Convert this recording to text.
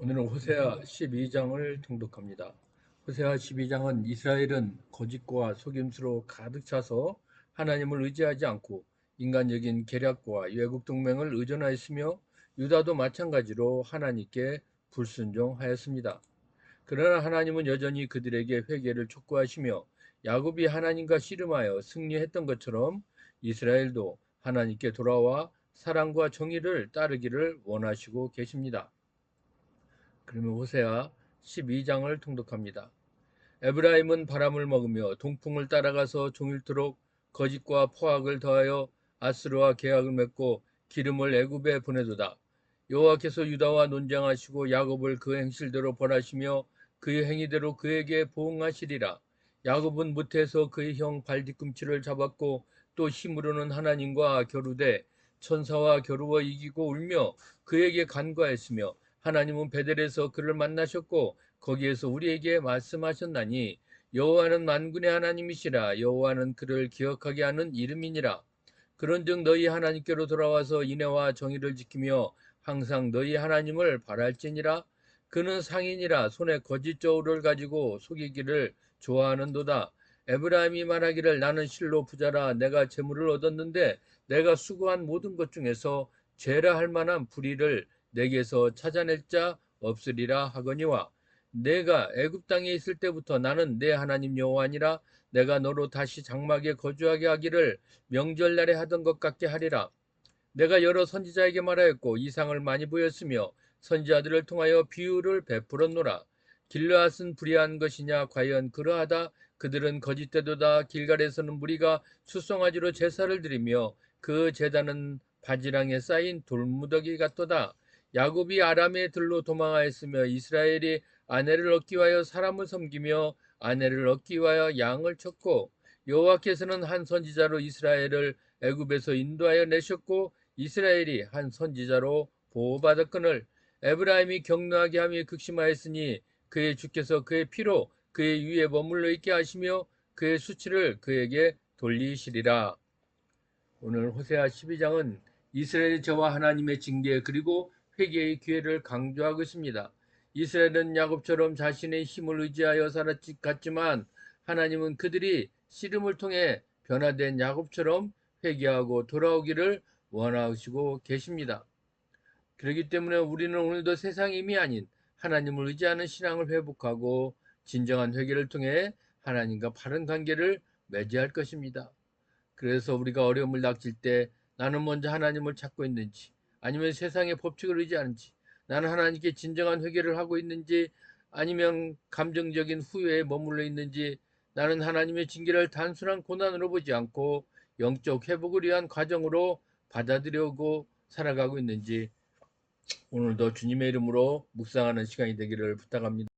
오늘은 호세아 12장을 통독합니다. 호세아 12장은 이스라엘은 거짓과 속임수로 가득 차서 하나님을 의지하지 않고 인간적인 계략과 외국 동맹을 의존하였으며 유다도 마찬가지로 하나님께 불순종하였습니다. 그러나 하나님은 여전히 그들에게 회개를 촉구하시며 야곱이 하나님과 씨름하여 승리했던 것처럼 이스라엘도 하나님께 돌아와 사랑과 정의를 따르기를 원하시고 계십니다. 그러면 호세아 12장을 통독합니다. 에브라임은 바람을 먹으며 동풍을 따라가서 종일토록 거짓과 포악을 더하여 아스르와 계약을 맺고 기름을 애굽에 보내도다. 여호와께서 유다와 논장하시고 야곱을 그 행실대로 벌하시며 그의 행위대로 그에게 보응하시리라. 야곱은 무태에서 그의 형 발뒤꿈치를 잡았고 또 힘으로는 하나님과 겨루되 천사와 겨루어 이기고 울며 그에게 간과했으며 하나님은 베델에서 그를 만나셨고 거기에서 우리에게 말씀하셨나니 여호와는 만군의 하나님이시라. 여호와는 그를 기억하게 하는 이름이니라. 그런즉 너희 하나님께로 돌아와서 인애와 정의를 지키며 항상 너희 하나님을 바랄지니라. 그는 상인이라 손에 거짓 저울을 가지고 속이기를 좋아하는도다. 에브라임이 말하기를 나는 실로 부자라. 내가 재물을 얻었는데 내가 수고한 모든 것 중에서 죄라 할 만한 불의를 내게서 찾아낼 자 없으리라 하거니와 내가 애굽 땅에 있을 때부터 나는 내 하나님 여호와니라. 내가 너로 다시 장막에 거주하게 하기를 명절날에 하던 것 같게 하리라. 내가 여러 선지자에게 말하였고 이상을 많이 보였으며 선지자들을 통하여 비유를 베풀었노라. 길르앗은 불의한 것이냐? 과연 그러하다? 그들은 거짓되도다. 길갈에서는 무리가 수송아지로 제사를 드리며 그 제단은 바지랑에 쌓인 돌무더기 같도다 야곱이 아람의 들로 도망하였으며 이스라엘이 아내를 얻기 위하여 사람을 섬기며 아내를 얻기 위하여 양을 쳤고 여호와께서는 한 선지자로 이스라엘을 애굽에서 인도하여 내셨고 이스라엘이 한 선지자로 보호받았거늘 에브라임이 격노하게 함이 극심하였으니 그의 주께서 그의 피로 그의 위에 머물러 있게 하시며 그의 수치를 그에게 돌리시리라. 오늘 호세아 12장은 이스라엘 저와 하나님의 징계 그리고 회개의 기회를 강조하고 있습니다. 이스라엘은 야곱처럼 자신의 힘을 의지하여 살았지만 하나님은 그들이 씨름을 통해 변화된 야곱처럼 회개하고 돌아오기를 원하시고 계십니다. 그렇기 때문에 우리는 오늘도 세상 힘이 아닌 하나님을 의지하는 신앙을 회복하고 진정한 회개를 통해 하나님과 바른 관계를 맺어야 할 것입니다. 그래서 우리가 어려움을 닥칠 때 나는 먼저 하나님을 찾고 있는지 아니면 세상의 법칙을 의지하는지 나는 하나님께 진정한 회개를 하고 있는지 아니면 감정적인 후회에 머물러 있는지 나는 하나님의 징계를 단순한 고난으로 보지 않고 영적 회복을 위한 과정으로 받아들여고 살아가고 있는지 오늘도 주님의 이름으로 묵상하는 시간이 되기를 부탁합니다.